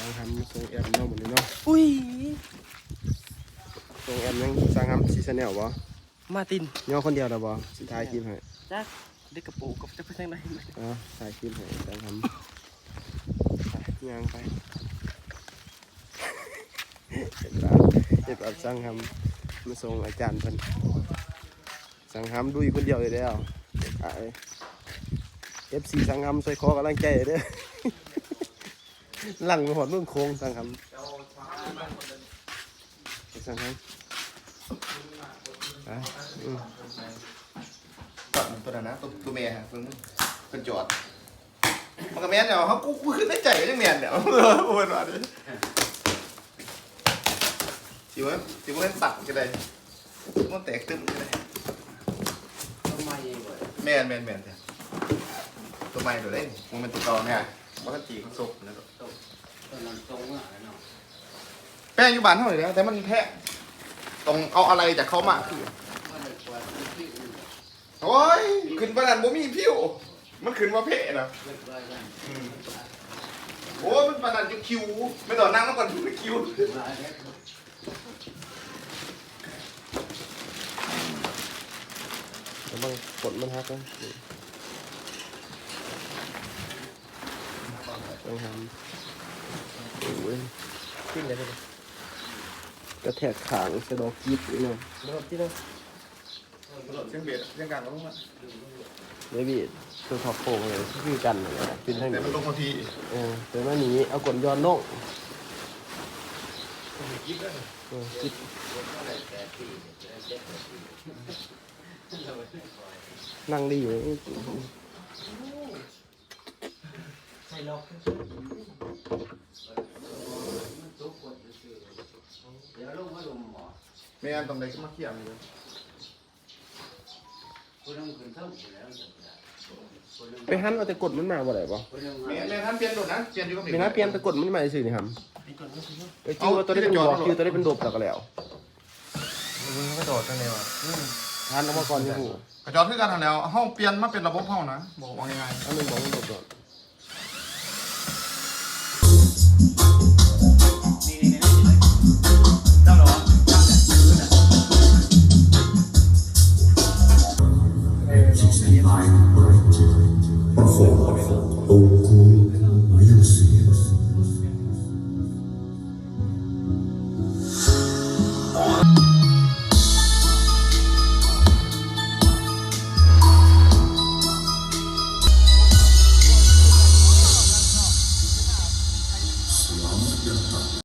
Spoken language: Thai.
สั่งทำทรงแอมเนาะหมดเลยเนาะอุ้ยทรงแอมยังสั่งทำซีซันแนลบ่มาตินย่อคนเดียวเด้อบ่สิถ่ายคลิปให้จักเด็กกระโปรงกับจะไปทางไหนอ๋อถ่ายคลิปให้สั่งทำไปย่างไปเห็นแล้วเห็นแบบสั่งทำมาส่งอาจารย์เพิ่นสั่งทำดูอยู่คนเดียวเลยแล้วไอ้เอฟซีสั่งทำใส่คอกำลังใจเด้อ หลังไปหอดเมืองโค้งสั่งทำสั่งทำไปอืมตอนตัวนั้นนะตัวตัวเมียฮะเพิ่งเป็นจอดมันก็แม่นเดี๋ยวเขากูกูขึ้นในใจก็ยังแม่นเดี๋ยวโอ้ยว่าดิสิว่าสิว่าเล่นสัตว์ก็ได้มันแตกตึ้มก็ได้ทำไมเว้ยแม่นแม่นแม่นจ้ะตัวใหม่ตัวเล่นมันเป็นตัวเก่าเนี่ย มันก็จีเขาศพนะตอนนั้นตรงอะเนาะแป้งอยู่บ้านเท่าไหร่แล้วแต่มันแท้ต้องเอาอะไรจากเขามาคือมันเลยกว่าที่อื่นโอ้ยขึ้นประดันบ่มีผิว มันขึ้นว่าเพะนะเกิดว่ากันอืมโอ้ยมันประดันจะคิว ไม่ต่อนั่งแล้วก่อนถึงคิวว่าแล้วแล้วบางกดมันฮักนะ ต้องทำโอ้ยขึ้นเลยเลยกระแทกขางสะดอกกรีดอีกหน่อยรถที่นั่นเสียงเบียดเสียงกลางก็ต้องมาเดวิดตัวท็อปโฟเลยคือกันเลยนะเป็นทางแต่นี้มันลงพอทีเออแต่ว่าหนีเอากดย้อนน่องเออคิดอะไรแต่ที่เจ็ดเจ็ดปีนั่งดีอยู่ ใช่ล็อกมันทุกคนคือเดี๋ยวลงมาลงหมอแม่นตรงไหนก็มาเขี่ยมเลยคนนึงขึ้นเท่าอยู่แล้วคนนึงไปหันเอาแต่กดมันมาบ่ได้ปะคนนึงแม่แม่ท่านเปลี่ยนโดดนะเปลี่ยนอยู่กับไม่น่าเปลี่ยนแต่กดมันมาซื่อนี่ครับปีก่อนก็คือว่าไปจิ้วว่าตัวนี้เป็นบอกจิ้วตัวนี้เป็นโดบแล้วก็แล้วมึงก็โดดกันเลยวะหันออกมาก่อนที่หูกระจอดคือกันทันแล้วห้องเปลี่ยนมาเป็นระบบห้องนะบอกว่ายังไงอันนึงบอกมันโดบก่อน mind, perform, O